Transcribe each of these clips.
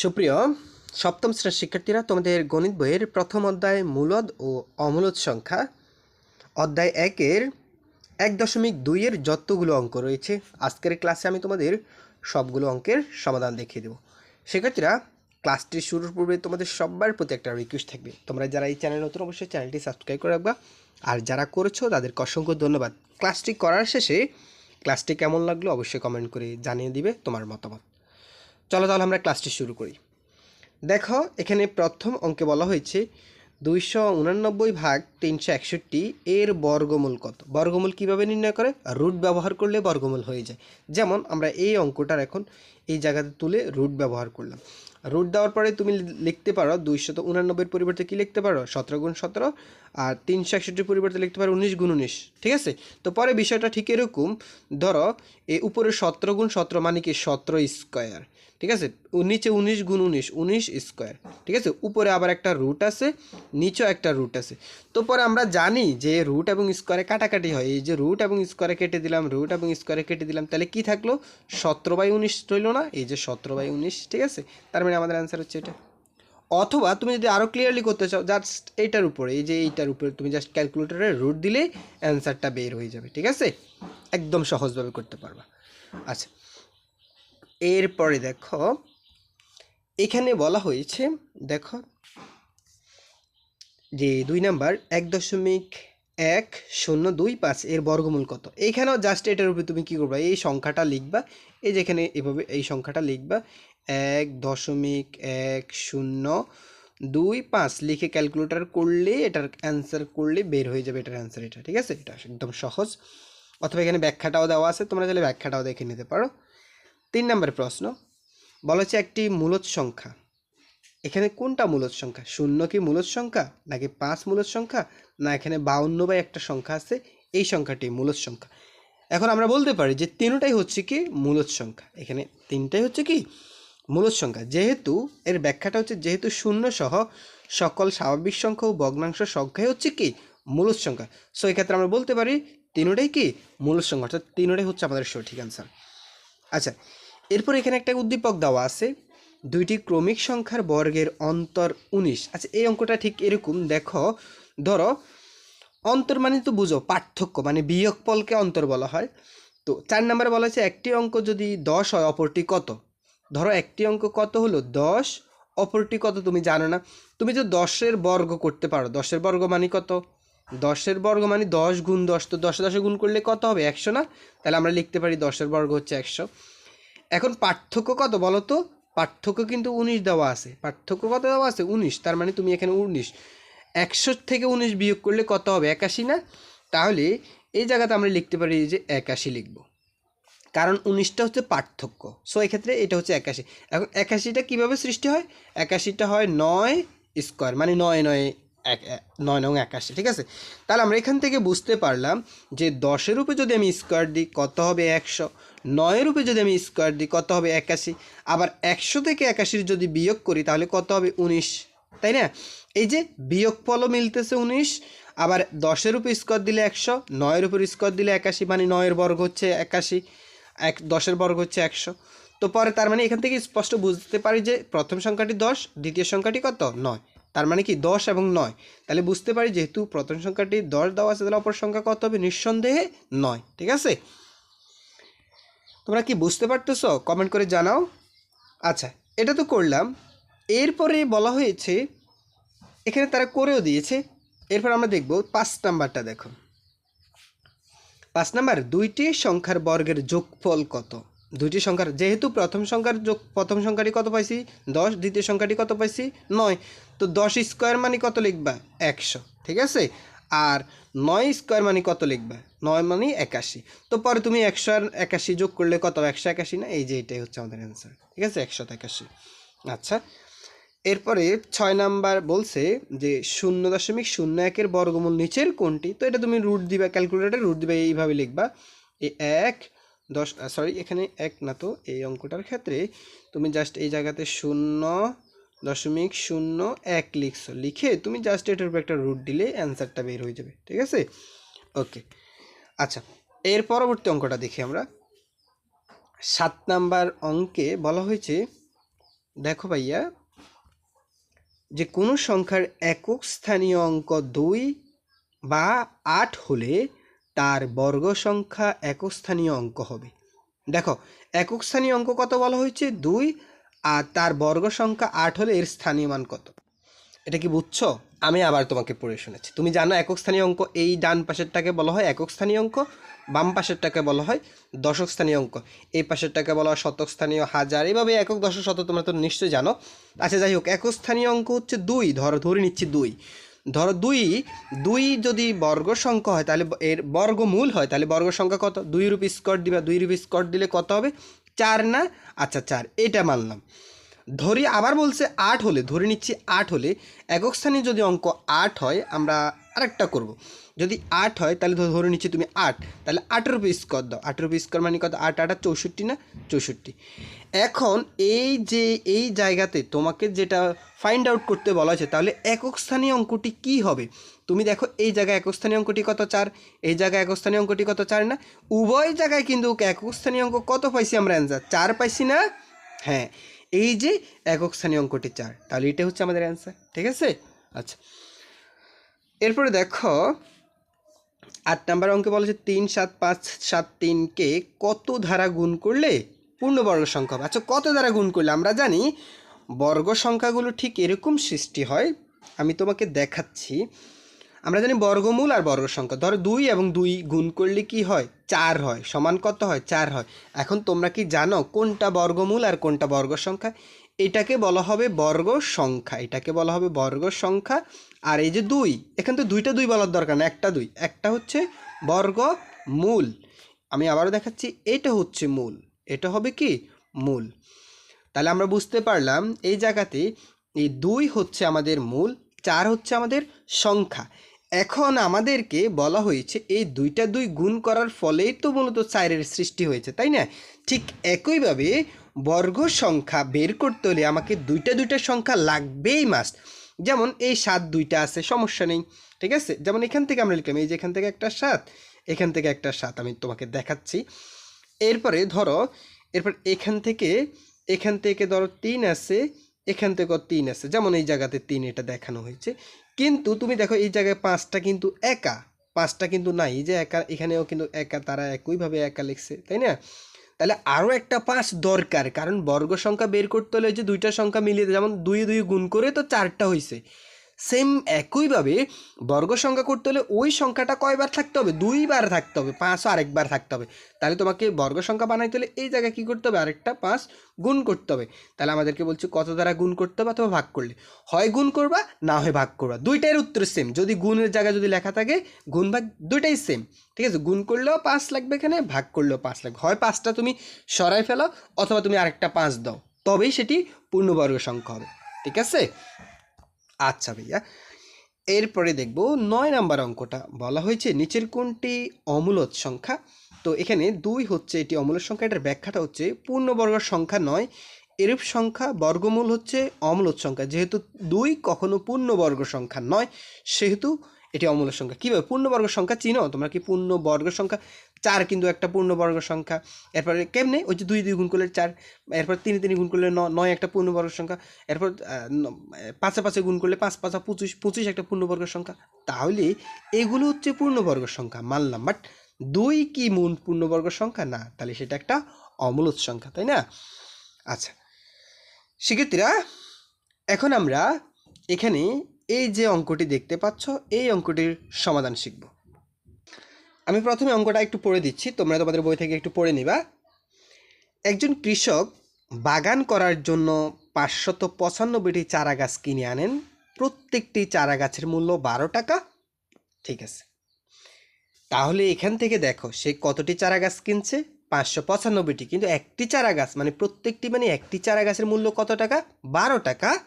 সুপ্রিয়, সপ্তম শ্রেণির শিক্ষার্থীরা, তোমাদের গণিত বইয়ের প্রথম অধ্যায় মূলদ ও অমূলদ সংখ্যা। অধ্যায় একের এক দশমিক দুইয়ের যতগুলো অঙ্ক রয়েছে, আজকের ক্লাসে আমি তোমাদের সবগুলো অঙ্কের সমাধান দেখিয়ে দেবো। শিক্ষার্থীরা, ক্লাসটি শুরুর পূর্বে তোমাদের সবার প্রতি একটা রিকোয়েস্ট থাকবে। তোমরা যারা এই চ্যানেল নতুন, অবশ্যই চ্যানেলটি সাবস্ক্রাইব করে রাখবা। আর যারা করেছ, তাদেরকে অসংখ্য ধন্যবাদ। ক্লাসটি করার শেষে, ক্লাসটি কেমন লাগল অবশ্যই কমেন্ট করে জানিয়ে দিবে তোমার মতামত। চলো তাহলে আমরা ক্লাসটি শুরু করি। দেখো, এখানে প্রথম অঙ্কে বলা হয়েছে দুইশো উনানব্বই ভাগ তিনশো একষট্টি এর বর্গমূল কত? বর্গমূল কীভাবে নির্ণয় করে? রুট ব্যবহার করলে বর্গমূল হয়ে যায়। যেমন আমরা এই অঙ্কটার এখন এই জায়গাতে তুলে রুট ব্যবহার করলাম। রুট দেওয়ার পরে তুমি লিখতে পারো দুইশত উনানব্বইয়ের পরিবর্তে কী লিখতে পারো? সতেরো গুণ সতেরো আর তিনশো একষট্টির পরিবর্তে লিখতে পারো উনিশ গুণ উনিশ। ঠিক আছে? তো পরে বিষয়টা ঠিক এরকম, ধরো এই উপরে সতেরো গুণ সতেরো মানে কি সতেরো স্কোয়ার ঠিক আছে? নিচে উনিশ গুণ উনিশ উনিশ স্কোয়ার, ঠিক আছে? উপরে আবার একটা রুট আছে, নিচেও একটা রুট আছে। তো পরে আমরা জানি যে রুট এবং স্কোয়ারে কাটাকাটি হয়। এই যে রুট এবং স্কোয়ারে কেটে দিলাম রুট এবং স্কোয়ারে কেটে দিলাম, তাহলে কি থাকল? সতেরো বাই উনিশ রইল না? এই যে সতেরো বাই উনিশ, ঠিক আছে? তার মানে আমাদের অ্যান্সার হচ্ছে এটা। অথবা তুমি যদি আরও ক্লিয়ারলি করতে চাও জাস্ট এইটার উপরে, এই যে এইটার উপরে, তুমি জাস্ট ক্যালকুলেটরে রুট দিলে অ্যান্সারটা বের হয়ে যাবে, ঠিক আছে? একদম সহজভাবে করতে পারবা। আচ্ছা এরপরে দেখো, এখানে বলা হয়েছে, দেখো, যে দুই নাম্বার, এক দশমিক এক শূন্য দুই পাঁচ এর বর্গমূল কত? এইখানেও জাস্ট এটার উপরে তুমি কী করবা? এই সংখ্যাটা লিখবা, এই যেখানে এভাবে এই সংখ্যাটা লিখবা, এক দশমিক এক শূন্য দুই পাঁচ লিখে ক্যালকুলেটর করলে এটার অ্যান্সার করলে বের হয়ে যাবে এটার অ্যান্সার এটা, ঠিক আছে? এটা একদম সহজ। অথবা এখানে ব্যাখ্যাটাও দেওয়া আছে, তোমরা চাইলে ব্যাখ্যাটাও দেখে নিতে পারো। তিন নম্বর প্রশ্ন, বলা হচ্ছে একটি মূলত সংখ্যা। এখানে কোনটা মূলত সংখ্যা? শূন্য কি মূলত সংখ্যা? নাকি পাঁচ মূলত সংখ্যা? না, এখানে বাউন্ন বাই একটা সংখ্যা আছে, এই সংখ্যাটি মূলত সংখ্যা। এখন আমরা বলতে পারি যে তিনটাই হচ্ছে কি মূলত সংখ্যা। এখানে তিনটাই হচ্ছে কি মূলত সংখ্যা। যেহেতু এর ব্যাখ্যাটা হচ্ছে যেহেতু শূন্য সহ সকল স্বাভাবিক সংখ্যা ও ভগ্নাংশ সংখ্যাই হচ্ছে কি মূলত সংখ্যা। সো এক্ষেত্রে আমরা বলতে পারি তিনটাই কি মূলত সংখ্যা। অর্থাৎ তিনটাই হচ্ছে আমাদের সঠিক অ্যান্সার আচ্ছা এরপর এখানে একটা উদ্দীপক দেওয়া আছে, দুইটি ক্রমিক সংখ্যার বর্গের অন্তর উনিশ। আচ্ছা এই অঙ্কটা ঠিক এরকম, দেখো, ধরো, অন্তর মানে তো বুঝো, পার্থক্য মানে বিয়োগফলকে অন্তর বলা হয়। তো চার নম্বরে বলা হয়েছে, একটি অঙ্ক যদি দশ হয়, অপরটি কত? ধরো, একটি অঙ্ক কত হলো? দশ, অপরটি কত তুমি জানো না। তুমি যে দশের বর্গ করতে পারো, দশের বর্গ মানে কত? দশের বর্গ মানে দশ গুণ দশ, তো দশে দশে গুণ করলে কত হবে? একশো না? তাহলে আমরা লিখতে পারি দশের বর্গ হচ্ছে একশো। এখন পার্থক্য কত বলো তো? পার্থক্য কিন্তু উনিশ দেওয়া আছে। পার্থক্য কত দেওয়া আছে? উনিশ। তার মানে তুমি এখানে উনিশ। একশো থেকে উনিশ বিয়োগ করলে কত হবে? একাশি না? তাহলে এই জায়গাতে আমরা লিখতে পারি যে একাশি লিখব। কারণ উনিশটা হচ্ছে পার্থক্য। সো এক্ষেত্রে এটা হচ্ছে একাশি। এখন একাশিটা কীভাবে সৃষ্টি হয়? একাশিটা হয় নয় স্কোয়ার মানে নয় নয় এক নয় নং একাশি, ঠিক আছে? তাহলে আমরা এখান থেকে বুঝতে পারলাম যে দশের রূপে যদি আমি স্কোয়ার দিই, কত হবে একশো? নয়ের রূপে যদি আমি স্কোয়ার দিই, কত হবে একাশি? আবার একশো থেকে একাশির যদি বিয়োগ করি, তাহলে কত হবে উনিশ? তাই না? এই যে বিয়োগফলও মিলতেছে উনিশ, আবার দশের উপর স্কোয়ার দিলে একশো, নয়ের উপর স্কোয়ার দিলে একাশি মানে নয়ের বর্গ হচ্ছে একাশি, এক, দশের বর্গ হচ্ছে একশো। তো পরে তার মানে এখান থেকে স্পষ্ট বুঝতে পারি যে প্রথম সংখ্যাটি দশ, দ্বিতীয় সংখ্যাটি কত? নয়। তার মানে কি দশ এবং নয়। তাহলে বুঝতে পারি যেহেতু প্রথম সংখ্যাটি দশ দেওয়া আছে, তাহলে অপর সংখ্যা কত হবে? নিঃসন্দেহে নয়। ঠিক আছে? তোমরা কি বুঝতে পারতেছ? কমেন্ট করে জানাও। আচ্ছা এটা তো করলাম। এরপরে বলা হয়েছে, এখানে তারা করেও দিয়েছে। এরপর আমরা দেখব পাঁচ নাম্বারটা দেখো। পাঁচ নাম্বার, দুইটি সংখ্যার বর্গের যোগফল কত? দুইটি সংখ্যার, যেহেতু প্রথম সংখ্যার যোগ, প্রথম সংখ্যাটি কত পাইছি? দশ, দ্বিতীয় সংখ্যাটি কত পাইছি? নয়। তো দশ স্কোয়ার মানে কত লিখবা? একশো। ঠিক আছে? আর নয় স্কোয়ার মানে কত লিখবা? নয় মানে একাশি। তো পরে তুমি একশো আর একাশি যোগ করলে কত একশো একাশি না? এই যে এটাই হচ্ছে আমাদের অ্যান্সার ঠিক আছে? একশো একাশি। আচ্ছা। এরপরে ছয় নাম্বার বলছে যে শূন্য দশমিক শূন্য একের বর্গমূল নিচের কোনটি? তো এটা তুমি রুট দিবা ক্যালকুলেটারে রুট দিবা, এইভাবে লিখবা। এই এক, দশ সরি এখানে এক না তো, এই অঙ্কটার ক্ষেত্রে তুমি জাস্ট এই জায়গাতে শূন্য দশমিক শূন্য এক লিখছো। লিখে তুমি জাস্ট এটার উপর একটা রুট দিলে অ্যান্সারটা বের হয়ে যাবে। ঠিক আছে? ওকে আচ্ছা এর পরবর্তী অঙ্কটা দেখি আমরা। সাত নাম্বার অঙ্কে বলা হয়েছে, দেখো ভাইয়া, যে কোনো সংখ্যার একক স্থানীয় অঙ্ক দুই বা আট হলে তার বর্গ সংখ্যা একক স্থানীয় অঙ্ক হবে। দেখো, একক স্থানীয় অঙ্ক কত বলা হয়েছে? দুই, আর তার বর্গ সংখ্যা আট হলে এর স্থানীয় মান কত? এটা কি বুঝছ? আমি আবার তোমাকে পড়ে শুনেছি। তুমি জানো একক স্থানীয় অঙ্ক, এই ডান পাশেরটাকে বলা হয় একক স্থানীয় অঙ্ক, বাম পাশেরটাকে বলা হয় দশক স্থানীয় অঙ্ক। এই পাশেরটাকে বলা হয় শতক স্থানীয় হাজার। এভাবে একক, দশক শত তোমরা তো নিশ্চয়ই জানো। আচ্ছা যাই হোক, একক স্থানীয় অঙ্ক হচ্ছে দুই। ধরো, ধরে নিচ্ছি দুই। ধরো দুই দুই যদি বর্গ সংখ্যা হয়, তাহলে এর বর্গমূল হয়, তাহলে বর্গ সংখ্যা কত? দুই রুপি স্কট দিবা, দুই রুপি স্কট দিলে কত হবে? চার না? আচ্ছা চার। এটা মানলাম। ধরি আবার বলছে আট হলে, ধরে নিচ্ছি আট হলে, একক স্থানে যদি অঙ্ক আট হয়, আমরা আরেকটা করব। যদি আট হয়, তাহলে ধরে নিচ্ছি তুমি আট, তাহলে আটের উপর স্কোর দাও। আটের উপর স্কোর মানে কত? আট আট চৌষট্টি না? চৌষট্টি। এখন এই যে, এই জায়গাতে তোমাকে যেটা ফাইন্ড আউট করতে বলা হয়েছে, তাহলে একক স্থানীয় অঙ্কটি কি হবে? তুমি দেখো, এই জায়গায় একক স্থানীয় অঙ্কটি কত চার? এই জায়গায় একক স্থানীয় অঙ্কটি কত চার না? উভয় জায়গায় কিন্তু একক স্থানীয় অঙ্ক কত পাইছি আমরা অ্যান্সার চার পাইছি না? হ্যাঁ। এই যে একক স্থানীয় অঙ্কটি চার, তাহলে এটা হচ্ছে আমাদের অ্যান্সার ঠিক আছে? আচ্ছা। এরপরে দেখো, আট নাম্বার অঙ্কে বলা হচ্ছে তিন, সাত, পাঁচ, সাত তিনকে কত ধারা গুণ করলে পূর্ণবর্গ সংখ্যা আচ্ছা কত দ্বারা গুণ করলে? আমরা জানি বর্গ সংখ্যাগুলো ঠিক এরকম সৃষ্টি হয়, আমি তোমাকে দেখাচ্ছি। আমরা জানি বর্গমূল আর বর্গ সংখ্যা। ধরো দুই এবং দুই গুণ করলে কি হয়? চার হয়, সমান কত হয়? চার হয়। এখন তোমরা কি জানো কোনটা বর্গমূল আর কোনটা বর্গ সংখ্যা? এটাকে বলা হবে বর্গ সংখ্যা, এটাকে বলা হবে বর্গ সংখ্যা। আর এই যে দুই, এখান তো দুইটা দুই বলার দরকার না, একটা দুই। একটা হচ্ছে বর্গ মূল আমি আবারও দেখাচ্ছি, এটা হচ্ছে মূল, এটা হবে কি? মূল। তাহলে আমরা বুঝতে পারলাম, এই জায়গাতে এই দুই হচ্ছে আমাদের মূল, চার হচ্ছে আমাদের সংখ্যা। এখন আমাদেরকে বলা হয়েছে এই দুইটা দুই গুণ করার ফলেই তো মূলত চারের সৃষ্টি হয়েছে, তাই না? ঠিক একইভাবে বর্গ সংখ্যা বের করতে হলে আমাকে দুইটা দুইটা সংখ্যা লাগবেই মাস্ট যেমন এই সাত দুইটা আছে, সমস্যা নেই, ঠিক আছে? যেমন এখান থেকে আমরা লিখলাম, এই যে এখান থেকে একটা সাত, এখান থেকে একটা সাত, আমি তোমাকে দেখাচ্ছি। এরপরে ধরো, এরপর এখান থেকে এখান থেকে ধরো তিন আছে এখান থেকে তিন আছে। যেমন এই জায়গাতে তিন এটা দেখানো হয়েছে। কিন্তু তুমি দেখো এই জায়গায় পাঁচটা কিন্তু একা, পাঁচটা কিন্তু নাই। যে একা, এখানেও কিন্তু একা, তারা একইভাবে একা লিখছে, তাই না? তাহলে আরও একটা পাঁচ দরকার, কারণ বর্গ সংখ্যা বের করতে হলে যে দুইটা সংখ্যা মিলিয়ে, যেমন দুই দুই গুণ করে তো চারটা হয়েছে সেম একইভাবে বর্গ সংখ্যা করতে হলে ওই সংখ্যাটা কয়বার থাকতে হবে? দুইবার থাকতে হবে, পাঁচও আরেকবার থাকতে হবে। তাহলে তোমাকে বর্গ সংখ্যা বানাইতে হলে এই জায়গায় কী করতে হবে? আরেকটা পাঁচ গুণ করতে হবে। তাহলে আমাদেরকে বলছে কত দ্বারা গুণ করতে হবে অথবা ভাগ করলে? হয় গুণ করবা, না হয় ভাগ করবা। দুইটার উত্তর সেম যদি গুণের জায়গায় যদি লেখা থাকে, গুণ ভাগ দুইটাই সেম ঠিক আছে? গুণ করলেও পাঁচ লাগবে এখানে, ভাগ করলেও পাঁচ লাগবে। হয় পাঁচটা তুমি সরাই ফেলো অথবা তুমি আরেকটা পাঁচ দাও। তবেই সেটি পূর্ণবর্গ সংখ্যা হবে। ঠিক আছে? আচ্ছা ভাইয়া, এরপরে দেখব নয় নাম্বার অঙ্কটা। বলা হয়েছে নিচের কোনটি অমূলত সংখ্যা? তো এখানে দুই হচ্ছে এটি অমূলত সংখ্যা, এটার ব্যাখ্যাটা হচ্ছে পূর্ণবর্গ সংখ্যা নয়, এরূপ সংখ্যা বর্গমূল হচ্ছে অমূলত সংখ্যা। যেহেতু দুই কখনো পূর্ণবর্গ সংখ্যা নয়, সেহেতু এটি অমূলত সংখ্যা। কীভাবে পূর্ণবর্গ সংখ্যা চিনো? তোমরা কি পূর্ণবর্গ সংখ্যা চার কিন্তু একটা পূর্ণবর্গ সংখ্যা। এরপরে কেমনে? ওই যে দুই দুই গুণ করলে চার, এরপর তিন তিন গুণ করলে নয় একটা পূর্ণবর্গ সংখ্যা। এরপর পাঁচে পাঁচে গুণ করলে পাঁচ, পাঁচা পঁচিশ পঁচিশ একটা পূর্ণবর্গ সংখ্যা। তাহলে এগুলো হচ্ছে পূর্ণবর্গ সংখ্যা, মানলাম। বাট দুই কি মূল পূর্ণবর্গ সংখ্যা? না, তাহলে সেটা একটা অমূলত সংখ্যা, তাই না? আচ্ছা শিক্ষার্থীরা, এখন আমরা এখানে এই যে অঙ্কটি দেখতে পাচ্ছ, এই অঙ্কটির সমাধান শিখব। আমি প্রথমে অঙ্কটা একটু পড়ে দিচ্ছি, তোমরা তোমাদের বই থেকে একটু পড়ে নিবা। একজন কৃষক বাগান করার জন্য পাঁচশত পঁচানব্বইটি চারা গাছ কিনে আনেন। প্রত্যেকটি চারা গাছের মূল্য বারো টাকা। ঠিক আছে। তাহলে এখান থেকে দেখো, সে কতটি চারা গাছ কিনছে? পাঁচশো পঁচানব্বইটি। কিন্তু একটি চারা গাছ মানে প্রত্যেকটি মানে একটি চারা গাছের মূল্য কত টাকা? বারো টাকা।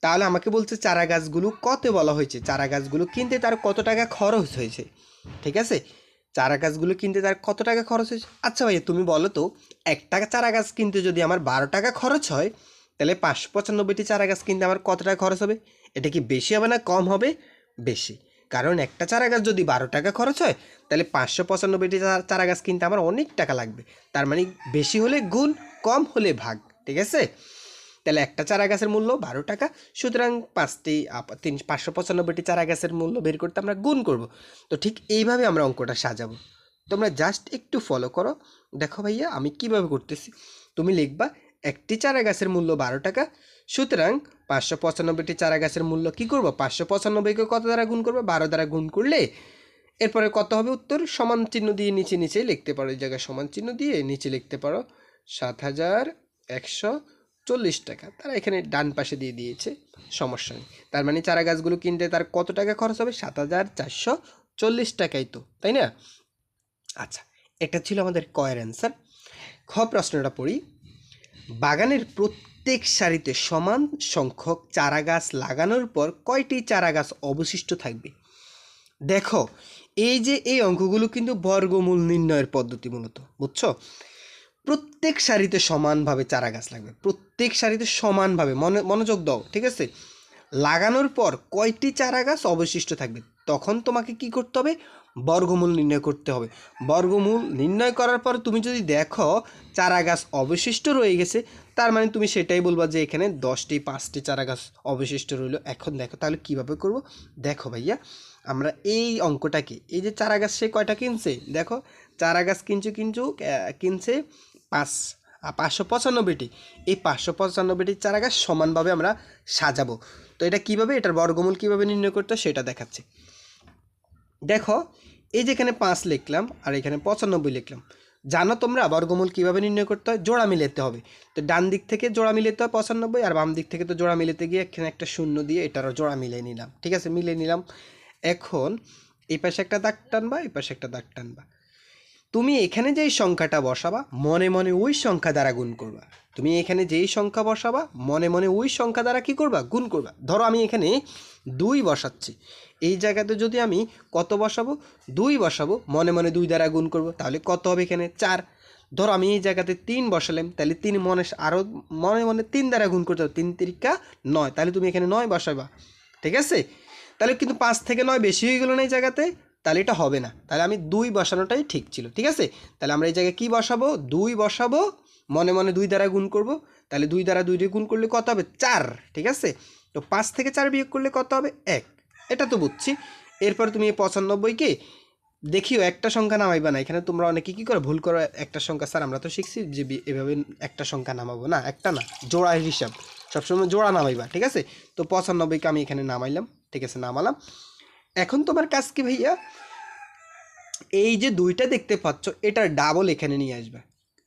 তাহলে আমাকে বলছে চারা গাছগুলো কত বলা হয়েছে? চারা গাছগুলো কিনতে তার কত টাকা খরচ হয়েছে? ঠিক আছে? চারা গাছগুলো কিনতে তার কত টাকা খরচ হয়েছে? আচ্ছা ভাইয়া, তুমি বলো তো, এক টাকা চারা গাছ কিনতে যদি আমার বারো টাকা খরচ হয়, তাহলে পাঁচশো পঁচানব্বইটি চারা গাছ কিনতে আমার কত টাকা খরচ হবে? এটা কি বেশি হবে না কম হবে? বেশি। কারণ একটা চারা গাছ যদি বারো টাকা খরচ হয়, তাহলে পাঁচশো পঁচানব্বইটি চারা গাছ কিনতে আমার অনেক টাকা লাগবে। তার মানে বেশি হলে গুণ, কম হলে ভাগ। ঠিক আছে? তাহলে একটা চারা গাছের মূল্য বারো টাকা। সুতরাং পাঁচটি তিন, পাঁচশো পঁচানব্বইটি চারা গাছের মূল্য বের করতে আমরা গুণ করব। তো ঠিক এইভাবে আমরা অঙ্কটা সাজাবো। তোমরা জাস্ট একটু ফলো করো। দেখো ভাইয়া, আমি কীভাবে করতেছি? তুমি লিখবা, একটি চারা গাছের মূল্য বারো টাকা, সুতরাং পাঁচশো পঁচানব্বইটি চারা গাছের মূল্য কি করব? পাঁচশো পঁচানব্বইকে কত দ্বারা গুণ করব? বারো দ্বারা গুণ করলে এরপরে কত হবে উত্তর? সমান চিহ্ন দিয়ে নিচে নিচে লিখতে পারো। এই জায়গায় সমান চিহ্ন দিয়ে নিচে লিখতে পারো। সাত হাজার একশো চল্লিশ টাকা। তারা এখানে ডান পাশে দিয়ে দিয়েছে, সমস্যা নেই। তার মানে চারা গাছগুলো কিনতে তার কত টাকা খরচ হবে? সাত হাজার চারশো চল্লিশ টাকাই তো, তাই না? আচ্ছা এটা ছিল আমাদের কয়ের অ্যান্সার খ প্রশ্নটা পড়ি। বাগানের প্রত্যেক সারিতে সমান সংখ্যক চারা গাছ লাগানোর পর কয়টি চারা গাছ অবশিষ্ট থাকবে? দেখো, এই যে এই অঙ্কগুলো কিন্তু বর্গমূল নির্ণয়ের পদ্ধতি মূলত, বুঝছ? প্রত্যেক সারিতে সমানভাবে চারা গাছ লাগবে। প্রত্যেক সারিতে সমানভাবে। মনে, মনোযোগ দাও, ঠিক আছে? লাগানোর পর কয়টি চারা গাছ অবশিষ্ট থাকবে? তখন তোমাকে কি করতে হবে? বর্গমূল নির্ণয় করতে হবে। বর্গমূল নির্ণয় করার পর তুমি যদি দেখো চারা গাছ অবশিষ্ট রয়ে গেছে, তার মানে তুমি সেটাই বলবা যে এখানে দশটি, পাঁচটি চারা গাছ অবশিষ্ট রইল। এখন দেখো, তাহলে কীভাবে করব? দেখো ভাইয়া, আমরা এই অঙ্কটাকে, এই যে চারা গাছ সে কয়টা কিনছে? দেখো চারা গাছ কিনছে কিনছু কিনছে পাঁচ পাঁচশো পঁচানব্বইটি। এই পাঁচশো পঁচানব্বইটি চারা গাছ সমানভাবে আমরা সাজাবো। তো এটা কীভাবে, এটার বর্গমূল কীভাবে নির্ণয় করতে সেটা দেখাচ্ছে। দেখো, এই যে এখানে পাঁচ লিখলাম আর এখানে পঁচানব্বই লিখলাম। জানো তোমরা বর্গমূল কীভাবে নির্ণয় করতে হয়? জোড়া মিলাতে হবে। তো ডান দিক থেকে জোড়া মিলাতে হয় পঁচানব্বই আর বাম দিক থেকে তো জোড়া মিলাতে গিয়ে এখানে একটা শূন্য দিয়ে এটারও জোড়া মিলিয়ে নিলাম। ঠিক আছে মিলিয়ে নিলাম। এখন এই পাশে একটা দাগ টানবা, এই পাশে একটা দাগ টানবা। তুমি এখানে যেই সংখ্যাটা বসাবা, মনে মনে ওই সংখ্যা দ্বারা গুণ করবা। তুমি এখানে যেই সংখ্যা বসাবা, মনে মনে ওই সংখ্যা দ্বারা কি করবা? গুণ করবা। ধরো আমি এখানে দুই বসাচ্ছি। এই জায়গাতে যদি আমি কত বসাবো? দুই বসাবো, মনে মনে দুই দ্বারা গুণ করব, তাহলে কত হবে এখানে? চার। ধরো আমি এই জায়গাতে তিন বসালাম, তাহলে তিন মনে আরও মনে মনে তিন দ্বারা গুণ করতে হবে। তিন তিরিকা নয়, তাহলে তুমি এখানে নয় বসাবা। ঠিক আছে? তাহলে কিন্তু পাঁচ থেকে নয় বেশি হয়ে গেলো না এই জায়গাতে। তাহলে এটা হবে না। তাহলে আমি দুই বসানোটাই ঠিক ছিল, ঠিক আছে? তাহলে আমরা এই জায়গায় কী বসাবো? দুই বসাবো, মনে মনে দুই দ্বারা গুণ করব। তাহলে দুই দ্বারা দুই দিয়ে গুণ করলে কত হবে? চার, ঠিক আছে? তো পাঁচ থেকে চার বিয়োগ করলে কত হবে? এক। এটা তো বুঝছি। এরপর তুমি এই পঁচানব্বইকে দেখিও, একটা সংখ্যা নামাইবা না। এখানে তোমরা অনেকে কী করে? ভুল করো, একটা সংখ্যা স্যার আমরা তো শিখছি যে এভাবে একটা সংখ্যা নামাবো না, একটা না জোড়া হিসাব। সবসময় জোড়া নামাইবা, ঠিক আছে? তো পঁচানব্বইকে আমি এখানে নামাইলাম, ঠিক আছে, নামালাম। এখন তোমার কাজ কি ভাইয়া? এই যে দুইটা দেখতে পাচ্ছ, এটার ডাবল এখানে নিয়ে আসবে।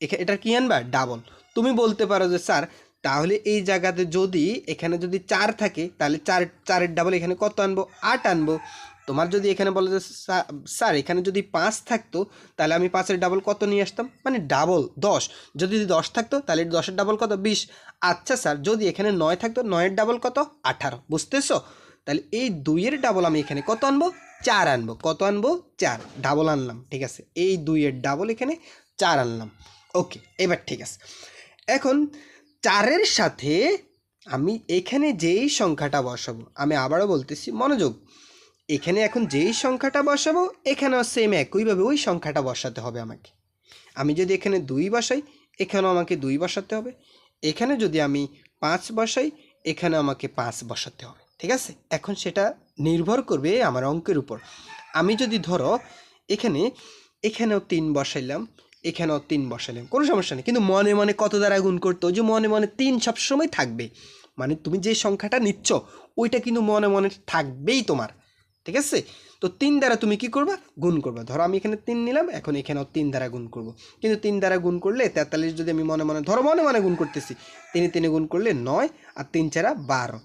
এটা কি আনবা? ডাবল তুমি বলতে পারো যে, স্যার, তাহলে এই জায়গাতে যদি, এখানে যদি চার থাকে, তাহলে চার, চারের ডাবল এখানে কত আনব? আট আনব। তোমার যদি এখানে বলো যে "স্যার- স্যার, এখানে যদি পাঁচ থাকতো, তাহলে আমি পাঁচের ডাবল কত নিয়ে আসতাম? মানে ডাবল দশ। যদি দশ থাকতো, তাহলে দশের ডাবল কত? বিশ। আচ্ছা স্যার, যদি এখানে নয় থাকতো, নয়ের ডাবল কত? আঠারো। বুঝতেছো? তাহলে এই দুইয়ের ডাবল আমি এখানে কত আনব? চার আনব। কত আনব? চার। ডাবল আনলাম, ঠিক আছে? এই দুইয়ের ডাবল এখানে চার আনলাম। ওকে এবার ঠিক আছে। এখন চারের সাথে আমি এখানে যেই সংখ্যাটা বসাবো, আমি আবারও বলতেছি মনোযোগ। এখানে এখন যেই সংখ্যাটা বসাবো, এখানেও সেম একইভাবে ওই সংখ্যাটা বসাতে হবে আমাকে। আমি যদি এখানে দুই বসাই, এখানেও আমাকে দুই বসাতে হবে। এখানে যদি আমি পাঁচ বসাই এখানে আমাকে পাঁচ বসাতে হবে। ঠিক আছে? এখন সেটা নির্ভর করবে আমার অঙ্কের উপর। আমি যদি ধরো এখানে, এখানেও তিন বসাইলাম, এখানেও তিন বসাইলাম, কোনো সমস্যা নেই। কিন্তু মনে মনে কত দ্বারা গুণ করতো? যে মনে মনে তিন সবসময় থাকবে। মানে তুমি যে সংখ্যাটা নিচ্ছ, ওইটা কিন্তু মনে মনে থাকবেই তোমার। ঠিক আছে? তো তিন দ্বারা তুমি কি করবা? গুণ করবা। ধরো আমি এখানে তিন নিলাম, এখন এখানেও তিন দ্বারা গুণ করব। কিন্তু তিন দ্বারা গুণ করলে তেতাল্লিশ যদি আমি মনে মনে, ধরো মনে মনে গুণ করতেছি, তিনে তিনে গুণ করলে নয় আর তিন চারা বারো।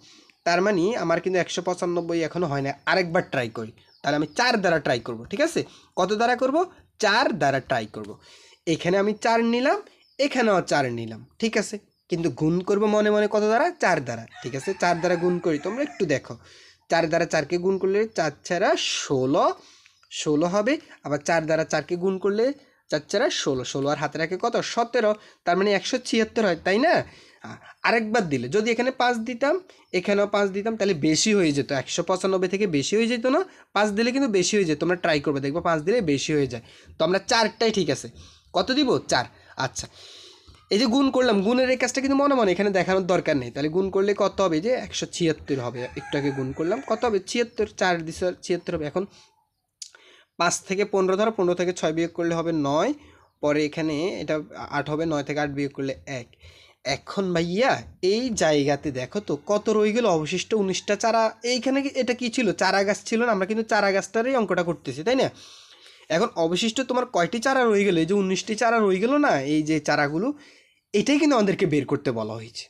তার মানে আমার কিন্তু একশো পঁচানব্বই এখনও হয় না আরেকবার ট্রাই করি। তাহলে আমি চার দ্বারা ট্রাই করব, ঠিক আছে? কত দ্বারা করব? চার দ্বারা ট্রাই করব। এখানে আমি চার নিলাম, এখানেও চার নিলাম, ঠিক আছে? কিন্তু গুণ করব মনে মনে কত দ্বারা? চার দ্বারা, ঠিক আছে? চার দ্বারা গুণ করি, তোমরা একটু দেখো। চার দ্বারা চারকে গুণ করলে চার ছাড়া ষোলো ষোলো হবে। আবার চার দ্বারা চারকে গুণ করলে চার ছাড়া ষোলো। ষোলো আর হাতে রাখে কত? সতেরো। তার মানে একশো ছিয়াত্তর হয়, তাই না? আ- আরেকবার দিলে। যদি এখানে পাঁচ দিতাম, এখানেও পাঁচ দিতাম, তাহলে বেশি হয়ে যেত। একশো পঁচানব্বই থেকে বেশি হয়ে যেত না, পাঁচ দিলে কিন্তু বেশি হয়ে যেত। তোমরা ট্রাই করবে, দেখব পাঁচ দিলে বেশি হয়ে যায়। তো আমরা চারটাই ঠিক আছে। কত দিব? চার। আচ্ছা। এই যে গুণ করলাম, গুণের এই কাজটা কিন্তু মনে মনে এখানে দেখানোর দরকার নেই। তাহলে গুণ করলে কত হবে? যে একশো ছিয়াত্তর হবে। একটু আগে গুণ করলাম, কত হবে? ছিয়াত্তর, চার দিশা ছিয়াত্তর হবে। এখন পাঁচ থেকে পনেরো ধরো, পনেরো থেকে ছয় বিয়োগ করলে হবে নয়। পরে এখানে এটা আট হবে, নয় থেকে আট বিয়োগ করলে এক। এখন ভাইয়া, এই জায়গাতে দেখো তো কত রয়ে গেল অবশিষ্ট উনিশটা চারা। এইখানে এটা কি ছিল? চারা গাছ ছিল না, আমরা কিন্তু চারা গাছটারই অঙ্কটা করতেছি, তাই না? এখন অবশিষ্ট তোমার কয়টি চারা রয়ে গেলো? এই যে উনিশটি চারা রয়ে গেলো না, এই যে চারাগুলো, এটাই কিন্তু আমাদেরকে বের করতে বলা হয়েছে।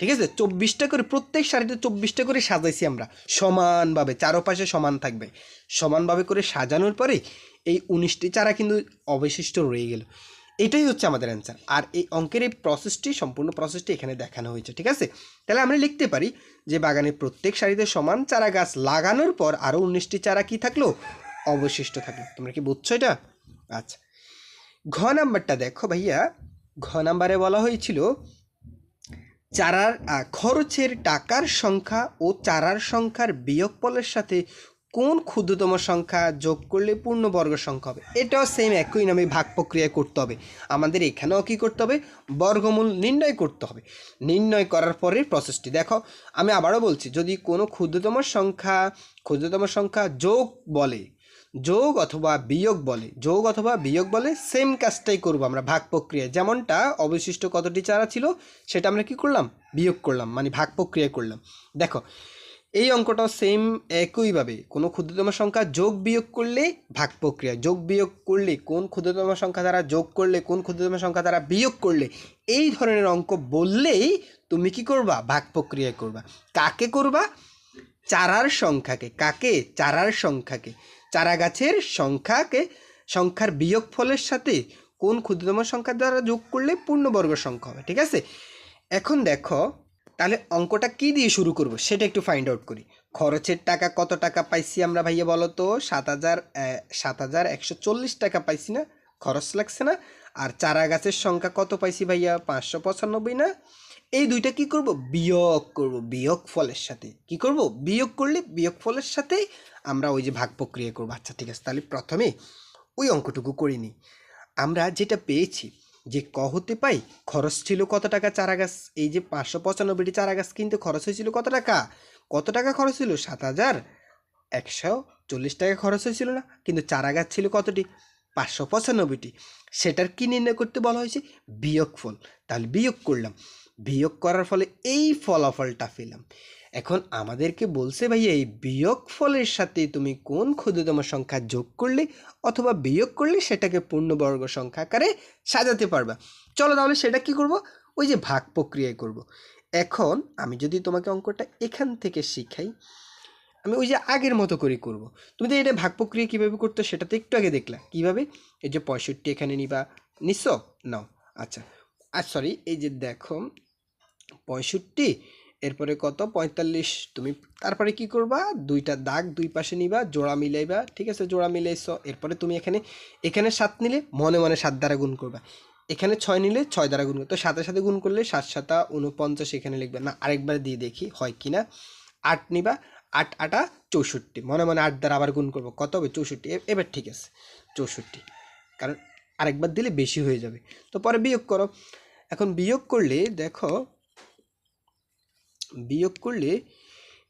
ঠিক আছে? চব্বিশটা করে, প্রত্যেক সারিতে চব্বিশটা করে সাজাইছি আমরা। সমানভাবে, চারোপাশে সমান থাকবে। সমানভাবে করে সাজানোর পরে এই উনিশটি চারা কিন্তু অবশিষ্ট রয়ে গেল। এটাই হচ্ছে আমাদের অ্যান্সার আর এই অঙ্কের এই প্রসেসটি সম্পূর্ণ প্রসেসটি এখানে দেখানো হয়েছে, ঠিক আছে? তাহলে আমরা লিখতে পারি যে বাগানের প্রত্যেক সারিতে সমান চারা গাছ লাগানোর পর আরও উনিশটি চারা কি থাকল? অবশিষ্ট থাকল। তোমরা কি বুঝছ এটা? আচ্ছা। ঘ নাম্বারটা দেখো ভাইয়া। ঘ নাম্বারে বলা হয়েছিল, চারার খরচের টাকার সংখ্যা ও চারার সংখ্যার বিয়োগফলের সাথে কোন ক্ষুদ্রতম সংখ্যা যোগ করলে পূর্ণবর্গ সংখ্যা হবে? এটাও সেম একই নামে ভাগ প্রক্রিয়া করতে হবে। আমাদের এখানেও কী করতে হবে? বর্গমূল নির্ণয় করতে হবে। নির্ণয় করার পরের প্রসেসটি দেখো, আমি আবারও বলছি, যদি কোনো ক্ষুদ্রতম সংখ্যা ক্ষুদ্রতম সংখ্যা যোগ বলে, যোগ অথবা বিয়োগ বলে, যোগ অথবা বিয়োগ বলে সেম কাজটাই করব আমরা ভাগ প্রক্রিয়ায়। যেমনটা অবশিষ্ট কতটি চারা ছিল, সেটা আমরা কি করলাম? বিয়োগ করলাম মানে ভাগ প্রক্রিয়া করলাম। দেখো এই অঙ্কটাও সেম একইভাবে। কোনো ক্ষুদ্রতম সংখ্যা যোগ বিয়োগ করলে ভাগ প্রক্রিয়া, যোগ বিয়োগ করলে কোন ক্ষুদ্রতম সংখ্যা দ্বারা যোগ করলে, কোন ক্ষুদ্রতম সংখ্যা দ্বারা বিয়োগ করলে, এই ধরনের অঙ্ক বললেই তুমি কি করবা? ভাগ প্রক্রিয়া করবা। কাকে করবা? চারার সংখ্যাকে। কাকে? চারার সংখ্যাকে। চারা গাছের সংখ্যাকে, সংখ্যার বিয়োগ ফলের সাথে কোন ক্ষুদ্রতম সংখ্যা দ্বারা যোগ করলে পূর্ণবর্গ সংখ্যা হবে, ঠিক আছে? এখন দেখো তাহলে অঙ্কটা কি দিয়ে শুরু করব সেটা একটু ফাইন্ড আউট করি। খরচের টাকা কত টাকা পাইছি আমরা ভাইয়া বলো তো? সাত হাজার সাত হাজার একশো চল্লিশ টাকা পাইছি না? খরচ লাগছে না? আর চারা গাছের সংখ্যা কত পাইছি ভাইয়া? পাঁচশো পঁচানব্বই না? এই দুইটা কি করব? বিয়োগ করব, বিয়োগ ফলের সাথে। কি করব? বিয়োগ করলে বিয়োগ ফলের সাথেই আমরা ওই যে ভাগ প্রক্রিয়া করব। আচ্ছা ঠিক আছে। তাহলে প্রথমে ওই অঙ্কটুকু করিনি। আমরা যেটা পেয়েছি যে ক হতে পাই, খরচ ছিল কত টাকা চারা গাছ এই যে পাঁচশো পঁচানব্বইটি চারা গাছ কিনতে খরচ হয়েছিল কত টাকা? কত টাকা খরচ ছিল সাত হাজার। একশো চল্লিশ টাকা খরচ হয়েছিল না? কিন্তু চারা গাছ ছিল কতটি? পাঁচশো পঁচানব্বইটি। সেটার কী নির্ণয় করতে বলা হয়েছে? বিয়োগ ফল তাহলে বিয়োগ করলাম। বিয়োগ করার ফলে এই ফলাফলটা পেলাম। এখন আমাদেরকে বলছে ভাইয়া, এই বিয়োগ ফলের সাথে তুমি কোন ক্ষুদ্রতম সংখ্যা যোগ করলে অথবা বিয়োগ করলে সেটাকে পূর্ণবর্গ সংখ্যা আকারে সাজাতে পারবা। চলো তাহলে সেটা কি করব? ওই যে ভাগ প্রক্রিয়ায় করব। এখন আমি যদি তোমাকে অঙ্কটা এখান থেকে শিখাই, আমি ওই যে আগের মতো করে করব। তুমি তো এটা ভাগ প্রক্রিয়া কীভাবে করতো সেটা তো একটু আগে দেখলা। কীভাবে? এই যে পঁয়ষট্টি এখানে নিবা। নিশ্চ নাও। আচ্ছা। আর সরি এই যে দেখো, পঁয়ষট্টি এরপরে কত? পঁয়তাল্লিশ। তুমি তারপরে কি করবা? দুইটা দাগ দুই পাশে নিবা, জোড়া মিলাইবা, ঠিক আছে? জোড়া মিলাইছ, এরপরে তুমি এখানে এখানে সাত নিলে মনে মনে সাত দ্বারা গুণ করবা। এখানে ছয় নিলে ছয় দ্বারা গুণ করবে। তো সাথে সাথে গুণ করলে সাত সাতা উনপঞ্চাশ এখানে লিখবে। না, আরেকবার দিয়ে দেখি, হয় কি না? আট নিবা, আট আটা চৌষট্টি। মনে মনে আট দ্বারা আবার গুণ করব। কত হবে? চৌষট্টি। এবার ঠিক আছে, চৌষট্টি। কারণ আরেকবার দিলে বেশি হয়ে যাবে। তো পরে বিয়োগ করো। এখন বিয়োগ করলে দেখো বিয়োগ করলে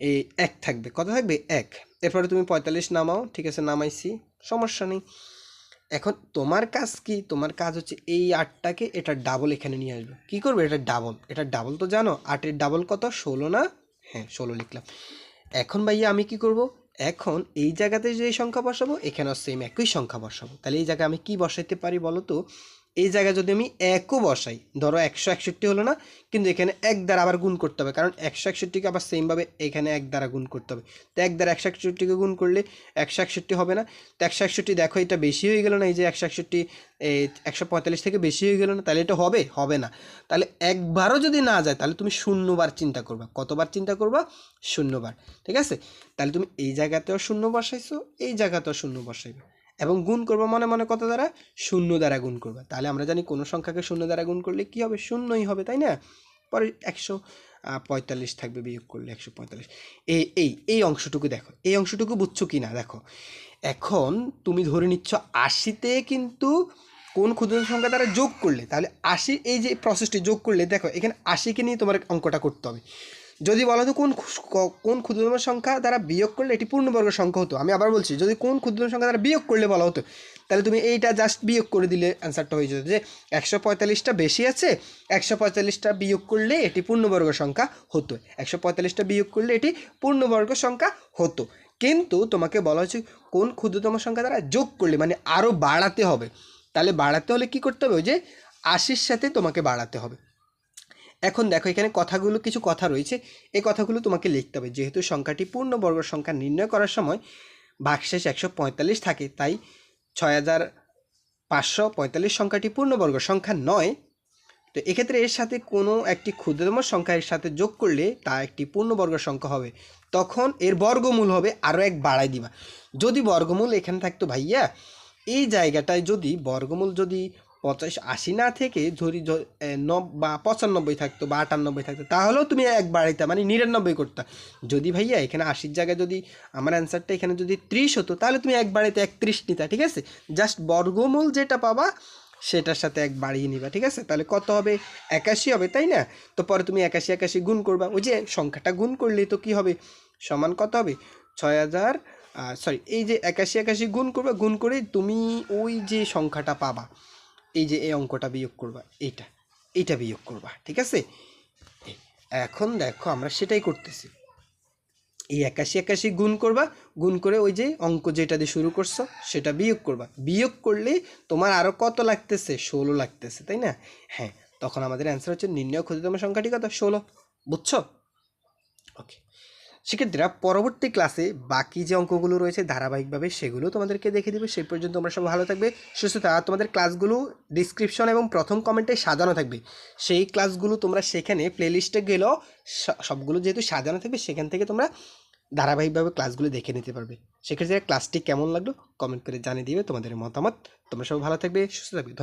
এই এক থাকবে। কত থাকবে? এক। এরপরে তুমি পঁয়তাল্লিশ নামাও, ঠিক আছে, নামাইছি, সমস্যা নেই। এখন তোমার কাজ কি? তোমার কাজ হচ্ছে এই আটটাকে এটা ডাবল এখানে নিয়ে আসবে। কি করবে? এটা ডাবল এটা ডাবল তো জানো? আটের ডাবল কত? ষোলো না? হ্যাঁ ষোলো লিখলাম। এখন ভাইয়া আমি কি করব? এখন এই জায়গাতে যে সংখ্যা বসাবো, এখানেও সেম একই সংখ্যা বসাবো। তাহলে এই জায়গায় আমি কি বসাইতে পারি বলো তো? এই জায়গায় যদি আমি একও বসাই, ধরো একশো একষট্টি হলো না, কিন্তু এখানে এক দ্বারা আবার গুণ করতে হবে। কারণ একশো একষট্টিকে আবার সেমভাবে এখানে এক দ্বারা গুণ করতে হবে। তো এক দ্বারা একশো একষট্টিকে গুণ করলে একশো একষট্টি হবে না। তো একশো একষট্টি দেখো, এটা বেশি হয়ে গেল না, এই যে একশো একষট্টি একশো পঁয়তাল্লিশ থেকে বেশি হয়ে গেল না, তাহলে এটা হবে? হবে না। তাহলে একবারও যদি না যায়, তাহলে তুমি শূন্যবার চিন্তা করবা। কতবার চিন্তা করবা? শূন্যবার। ঠিক আছে? তাহলে তুমি এই জায়গাতেও শূন্য বসাইছো, এই জায়গাতেও শূন্য বসাইবে। এবং গুণ করব মনে মনে কত দ্বারা? শূন্য দ্বারা গুণ করবে। তাহলে আমরা জানি কোনো সংখ্যাকে শূন্য দ্বারা গুণ করলে কি হবে? শূন্যই হবে, তাই না? পরে একশো পঁয়তাল্লিশ থাকবে বিয়োগ করলে একশো পঁয়তাল্লিশ। এই এই এই অংশটুকু দেখো। এই অংশটুকু বুঝছ কি না? দেখো। এখন তুমি ধরে নিচ্ছ আশিতে কিন্তু কোন ক্ষুদ্রতম সংখ্যা দ্বারা যোগ করলে? তাহলে আশি এই যে প্রসেসটি যোগ করলে, দেখো, এখানে আশিকে নিয়ে তোমার অঙ্কটা করতে হবে। যদি বলো তো কোন কোন ক্ষুদ্রতম সংখ্যা দ্বারা বিয়োগ করলে এটি পূর্ণবর্গ সংখ্যা হতো? আমি আবার বলছি, যদি কোন ক্ষুদ্রতম সংখ্যা দ্বারা বিয়োগ করলে বলা হতো, তাহলে তুমি এইটা জাস্ট বিয়োগ করে দিলে অ্যান্সারটা হয়ে যেত যে একশো পঁয়তাল্লিশটা বেশি আছে, একশো পঁয়তাল্লিশটা বিয়োগ করলে এটি পূর্ণবর্গ সংখ্যা হতো, একশো পঁয়তাল্লিশটা বিয়োগ করলে এটি পূর্ণবর্গ সংখ্যা হতো। কিন্তু তোমাকে বলা হচ্ছে কোন ক্ষুদ্রতম সংখ্যা দ্বারা যোগ করলে মানে আরও বাড়াতে হবে, তাহলে বাড়াতে হলে কি করতে হবে? যে আশির সাথে তোমাকে বাড়াতে হবে। এখন দেখো, এখানে কথাগুলো, কিছু কথা রয়েছে। এই কথাগুলো তোমাকে লিখতে হবে। যেহেতু সংখ্যাটি পূর্ণবর্গ সংখ্যা নির্ণয় করার সময় ভাগশেষ একশো পঁয়তাল্লিশ থাকে, তাই ছয় হাজার পাঁচশো পঁয়তাল্লিশ সংখ্যাটি পূর্ণবর্গ সংখ্যা নয়। তো এক্ষেত্রে এর সাথে কোনো একটি ক্ষুদ্রতম সংখ্যা এর সাথে যোগ করলে তা একটি পূর্ণবর্গ সংখ্যা হবে। তখন এর বর্গমূল হবে আরও এক বাড়াই দিবা। যদি বর্গমূল এখানে থাকতো ভাইয়া, এই জায়গাটায় যদি বর্গমূল যদি পঁচাশ আশি না থেকে ধরি নব, বা পঁচানব্বই থাকতো বা আটানব্বই থাকতো, তাহলেও তুমি এক বাড়াইতা মানে নিরানব্বই করতা। যদি ভাইয়া এখানে আশির জায়গায় যদি আমার অ্যান্সারটা এখানে যদি ত্রিশ হতো, তাহলে তুমি এক বাড়াইতে একত্রিশ নিতা, ঠিক আছে? জাস্ট বর্গমূল যেটা পাবা, সেটার সাথে এক বাড়িয়ে নিবা, ঠিক আছে? তাহলে কত হবে? একাশি হবে, তাই না? তো পরে তুমি একাশি একাশি গুণ করবা। ওই যে সংখ্যাটা গুণ করলেই তো কি হবে? সমান কত হবে? ছয় হাজার সরি এই যে একাশি একাশি গুণ করবা, গুণ করে তুমি ওই যে সংখ্যাটা পাবা। এই যে এই অঙ্কটা বিয়োগ করবা, এইটা এইটা বিয়োগ করবা, ঠিক আছে? এখন দেখো আমরা সেটাই করতেছি। এই একাশি একাশি গুণ করবা, গুণ করে ওই যে অঙ্ক যেটা দিয়ে শুরু করছ, সেটা বিয়োগ করবা। বিয়োগ করলে তোমার আরও কত লাগতেছে? ষোলো লাগতেছে, তাই না? হ্যাঁ তখন আমাদের অ্যান্সার হচ্ছে নির্ণয় ক্ষুদ্রতম সংখ্যাটি কত? ষোলো, বুঝছ? ওকে সেক্ষেত্রে পরবর্তী ক্লাসে বাকি যে অঙ্কগুলো রয়েছে ধারাবাহিকভাবে সেগুলো তোমাদেরকে দেখে দেবে। সেই পর্যন্ত তোমরা সব ভালো থাকবে, সুস্থ আর তোমাদের ক্লাসগুলো ডিসক্রিপশন এবং প্রথম কমেন্টে সাজানো থাকবে। সেই ক্লাসগুলো তোমরা সেখানে প্লেলিস্টে গেলেও সবগুলো যেহেতু সাজানো থাকবে, সেখান থেকে তোমরা ধারাবাহিকভাবে ক্লাসগুলো দেখে নিতে পারবে। সেক্ষেত্রে ক্লাসটি কেমন লাগল? কমেন্ট করে জানিয়ে দিবে তোমাদের মতামত। তোমরা সব ভালো থাকবে, সুস্থ থাকবে।